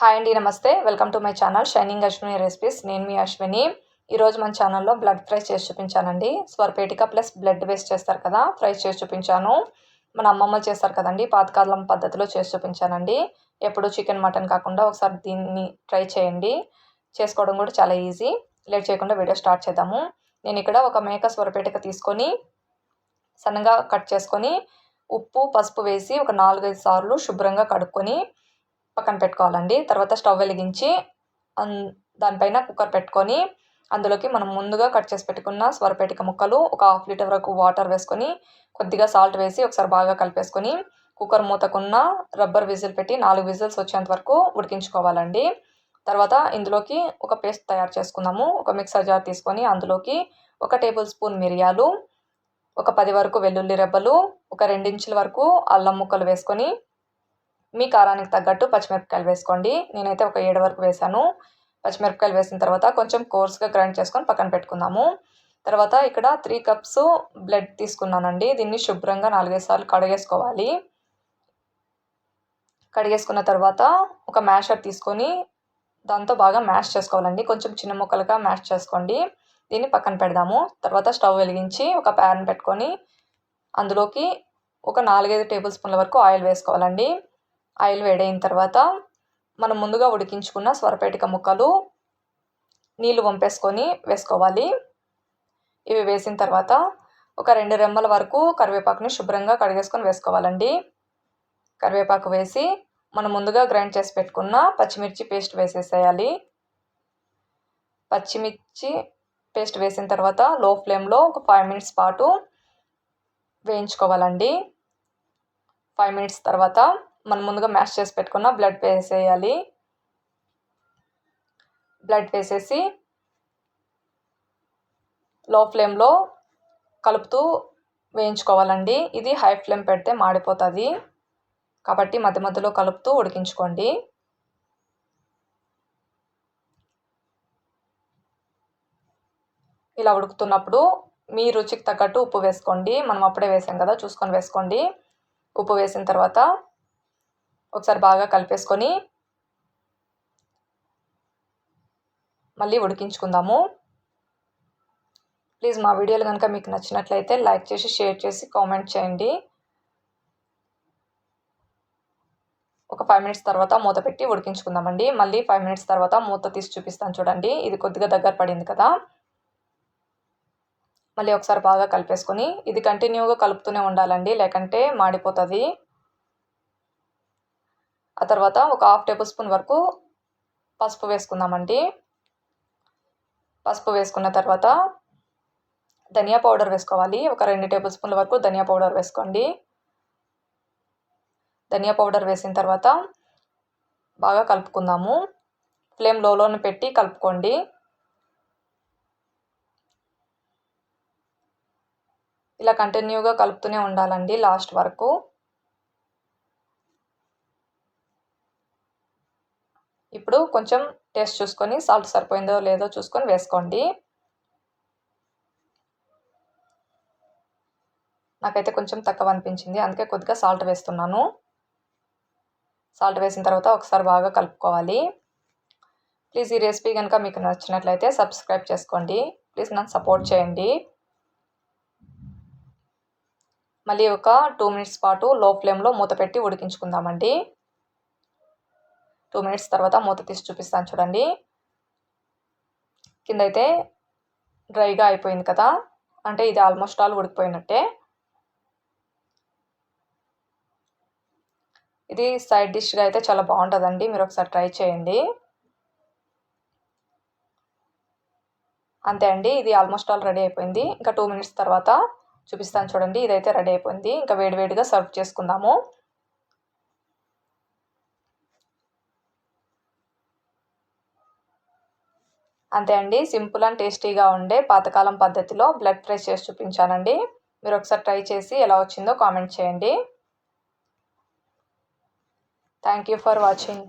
Hi అండి నమస్తే. Welcome to my channel shining Ashwini recipes నేను మీ అశ్విని. ఈరోజు మన ఛానల్లో బ్లడ్ ఫ్రై చేసి చూపించానండి. స్వరపేటిక ప్లస్ బ్లడ్ వేస్ట్ చేస్తారు కదా ఫ్రై చేసి చూపించాను. మన అమ్మమ్మ చేస్తారు కదండి పాతకాలం పద్ధతిలో చేసి చూపించానండి. ఎప్పుడు చికెన్ మటన్ కాకుండా ఒకసారి దీన్ని ట్రై చేయండి. చేసుకోవడం కూడా చాలా ఈజీ లేట్ చేయకుండా వీడియో స్టార్ట్ చేద్దాము. నేను ఇక్కడ ఒక మేక స్వరపేటిక తీసుకొని సన్నగా కట్ చేసుకొని ఉప్పు పసుపు వేసి ఒక నాలుగైదు సార్లు శుభ్రంగా కడుక్కొని పక్కన పెట్టుకోవాలండి. తర్వాత స్టవ్ వెలిగించి దానిపైన కుక్కర్ పెట్టుకొని అందులోకి మనం ముందుగా కట్ చేసి పెట్టుకున్న స్వరపేటిక ముక్కలు ఒక హాఫ్ లీటర్ వరకు వాటర్ వేసుకొని కొద్దిగా సాల్ట్ వేసి ఒకసారి బాగా కలిపేసుకొని కుక్కర్ మూతకున్న రబ్బర్ విజిల్ పెట్టి నాలుగు విజిల్స్ వచ్చేంత వరకు ఉడికించుకోవాలండి. తర్వాత ఇందులోకి ఒక పేస్ట్ తయారు చేసుకుందాము. ఒక మిక్సర్ జార్ తీసుకొని అందులోకి ఒక టేబుల్ స్పూన్ మిరియాలు ఒక పది వరకు వెల్లుల్లి రెబ్బలు ఒక రెండించుల వరకు అల్లం ముక్కలు వేసుకొని మీ కారానికి తగ్గట్టు పచ్చిమిరపకాయలు వేసుకోండి. నేనైతే ఒక ఏడు వరకు వేసాను. పచ్చిమిరపకాయలు వేసిన తర్వాత కొంచెం కోర్స్గా గ్రైండ్ చేసుకొని పక్కన పెట్టుకుందాము. తర్వాత ఇక్కడ త్రీ కప్స్ బ్లడ్ తీసుకున్నానండి. దీన్ని శుభ్రంగా నాలుగైదు సార్లు కడిగేసుకోవాలి. కడిగేసుకున్న తర్వాత ఒక మ్యాషర్ తీసుకొని దాంతో బాగా మ్యాష్ చేసుకోవాలండి. కొంచెం చిన్న ముక్కలుగా మ్యాష్ చేసుకోండి. దీన్ని పక్కన పెడదాము. తర్వాత స్టవ్ వెలిగించి ఒక ప్యాన్ పెట్టుకొని అందులోకి ఒక నాలుగైదు టేబుల్ స్పూన్ల వరకు ఆయిల్ వేసుకోవాలండి. ఆయిల్ వేడైన తర్వాత మనం ముందుగా ఉడికించుకున్న స్వరపేటిక ముక్కలు నీళ్ళు వంపేసుకొని వేసుకోవాలి. ఇవి వేసిన తర్వాత ఒక రెండు రెమ్మల వరకు కరివేపాకుని శుభ్రంగా కడిగేసుకొని వేసుకోవాలండి. కరివేపాకు వేసి మనం ముందుగా గ్రైండ్ చేసి పెట్టుకున్న పచ్చిమిర్చి పేస్ట్ వేసేసేయాలి. పచ్చిమిర్చి పేస్ట్ వేసిన తర్వాత లో ఫ్లేమ్లో ఒక ఫైవ్ మినిట్స్ పాటు వేయించుకోవాలండి. ఫైవ్ మినిట్స్ తర్వాత మనం ముందుగా మ్యాష్ చేసి పెట్టుకున్న బ్లడ్ వేసేయాలి. బ్లడ్ వేసేసి లో ఫ్లేమ్లో కలుపుతూ వేయించుకోవాలండి. ఇది హై ఫ్లేమ్ పెడితే మాడిపోతుంది. కాబట్టి మధ్య మధ్యలో కలుపుతూ ఉడికించుకోండి. ఇలా ఉడుకుతున్నప్పుడు మీ రుచికి తగ్గట్టు ఉప్పు వేసుకోండి. మనం అప్పుడే వేసాం కదా చూసుకొని వేసుకోండి. ఉప్పు వేసిన తర్వాత ఒకసారి బాగా కలిపేసుకొని మళ్ళీ ఉడికించుకుందాము. ప్లీజ్ మా వీడియోలు కనుక మీకు నచ్చినట్లయితే లైక్ చేసి షేర్ చేసి కామెంట్ చేయండి. ఒక ఫైవ్ మినిట్స్ తర్వాత మూత పెట్టి ఉడికించుకుందామండి. మళ్ళీ ఫైవ్ మినిట్స్ తర్వాత మూత తీసి చూపిస్తాను చూడండి. ఇది కొద్దిగా దగ్గర పడింది కదా. మళ్ళీ ఒకసారి బాగా కలిపేసుకొని ఇది కంటిన్యూగా కలుపుతూనే ఉండాలండి. లేకంటే మాడిపోతుంది. ఆ తర్వాత ఒక హాఫ్ టేబుల్ స్పూన్ వరకు పసుపు వేసుకుందామండి. పసుపు వేసుకున్న తర్వాత ధనియా పౌడర్ వేసుకోవాలి. ఒక రెండు టేబుల్ స్పూన్ల వరకు ధనియా పౌడర్ వేసుకోండి. ధనియా పౌడర్ వేసిన తర్వాత బాగా కలుపుకుందాము. ఫ్లేమ్ లోలోనే పెట్టి కలుపుకోండి. ఇలా కంటిన్యూగా కలుపుతూనే ఉండాలండి లాస్ట్ వరకు. ఇప్పుడు కొంచెం టేస్ట్ చూసుకొని సాల్ట్ సరిపోయిందో లేదో చూసుకొని వేసుకోండి. నాకైతే కొంచెం తక్కువ అనిపించింది అందుకే కొద్దిగా సాల్ట్ వేస్తున్నాను. సాల్ట్ వేసిన తర్వాత ఒకసారి బాగా కలుపుకోవాలి. ప్లీజ్ ఈ రెసిపీ కనుక మీకు నచ్చినట్లయితే సబ్స్క్రైబ్ చేసుకోండి. ప్లీజ్ నన్ను సపోర్ట్ చేయండి. మళ్ళీ ఒక టూ మినిట్స్ పాటు లో ఫ్లేమ్లో మూత పెట్టి ఉడికించుకుందామండి. టూ మినిట్స్ తర్వాత మూత తీసి చూపిస్తాను చూడండి. కింద అయితే డ్రైగా అయిపోయింది కదా. అంటే ఇది ఆల్మోస్ట్ ఆల్ ఉడికిపోయినట్టే. ఇది సైడ్ డిష్గా అయితే చాలా బాగుంటుందండి. మీరు ఒకసారి ట్రై చేయండి. అంతే అండి. ఇది ఆల్మోస్ట్ ఆల్ రెడీ అయిపోయింది. ఇంకా టూ మినిట్స్ తర్వాత చూపిస్తాను చూడండి. ఇదైతే రెడీ అయిపోయింది. ఇంకా వేడివేడిగా సర్వ్ చేసుకుందాము. అంతే అండి. సింపుల్ అండ్ టేస్టీగా ఉండే పాతకాలం పద్ధతిలో బ్లడ్ ఫ్రై చేసి చూపించానండి. మీరు ఒకసారి ట్రై చేసి ఎలా వచ్చిందో కామెంట్ చేయండి. Thank you for watching.